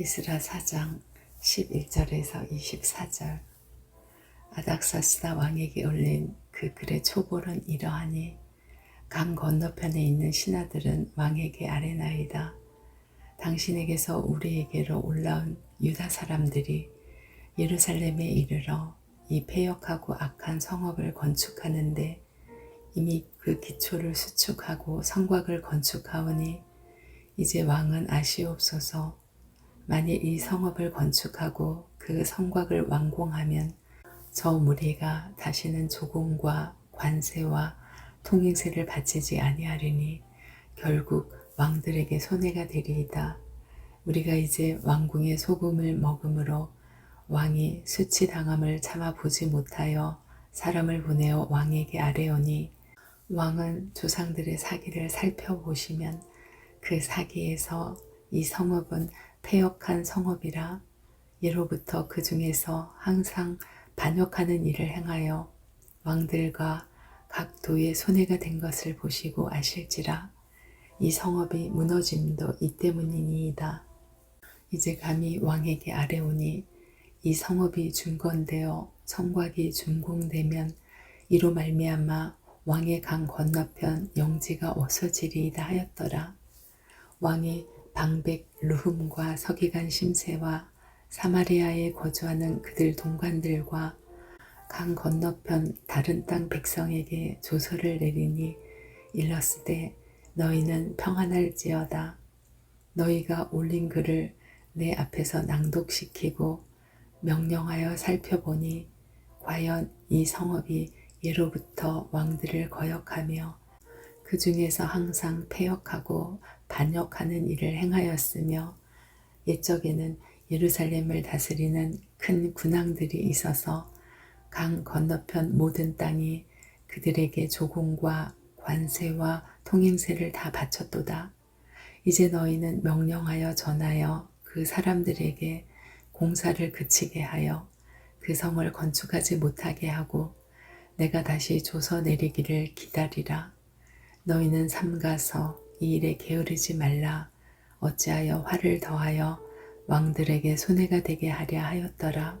이스라 4장 11절에서 24절 아닥사스다 왕에게 올린 그 글의 초벌은 이러하니 강 건너편에 있는 신하들은 왕에게 아뢰나이다. 당신에게서 우리에게로 올라온 유다 사람들이 예루살렘에 이르러 이 폐역하고 악한 성읍을 건축하는데 이미 그 기초를 수축하고 성곽을 건축하오니 이제 왕은 아시옵소서 만일 이 성읍을 건축하고 그 성곽을 완공하면 저 무리가 다시는 조공과 관세와 통행세를 바치지 아니하리니 결국 왕들에게 손해가 되리이다. 우리가 이제 왕궁의 소금을 먹음으로 왕이 수치당함을 참아 보지 못하여 사람을 보내어 왕에게 아뢰오니 왕은 조상들의 사기를 살펴보시면 그 사기에서 이 성읍은 폐역한 성읍이라 예로부터 그 중에서 항상 반역하는 일을 행하여 왕들과 각 도의 손해가 된 것을 보시고 아실지라 이 성읍이 무너짐도 이 때문이니이다. 이제 감히 왕에게 아뢰오니 이 성읍이 중건되어 성곽이 준공되면 이로 말미암아 왕의 강 건너편 영지가 없어지리이다 하였더라. 왕이 방백 루흠과 서기관 심세와 사마리아에 거주하는 그들 동관들과 강 건너편 다른 땅 백성에게 조서를 내리니 일렀으되 너희는 평안할지어다. 너희가 올린 글을 내 앞에서 낭독시키고 명령하여 살펴보니 과연 이 성읍이 예로부터 왕들을 거역하며 그 중에서 항상 폐역하고 반역하는 일을 행하였으며 옛적에는 예루살렘을 다스리는 큰 군왕들이 있어서 강 건너편 모든 땅이 그들에게 조공과 관세와 통행세를 다 바쳤도다. 이제 너희는 명령하여 전하여 그 사람들에게 공사를 그치게 하여 그 성을 건축하지 못하게 하고 내가 다시 조서 내리기를 기다리라. 너희는 삼가서 이 일에 게으르지 말라. 어찌하여 화를 더하여 왕들에게 손해가 되게 하려 하였더라.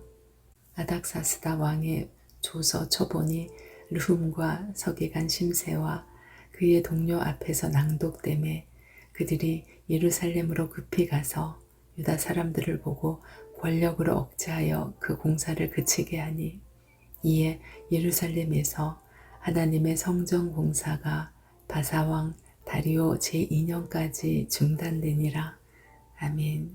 아닥사스다 왕의 조서 초본이 르훔과 서기관 심세와 그의 동료 앞에서 낭독됨에 그들이 예루살렘으로 급히 가서 유다 사람들을 보고 권력으로 억제하여 그 공사를 그치게 하니 이에 예루살렘에서 하나님의 성전 공사가 바사왕 다리오 제2년까지 중단되니라. 아멘.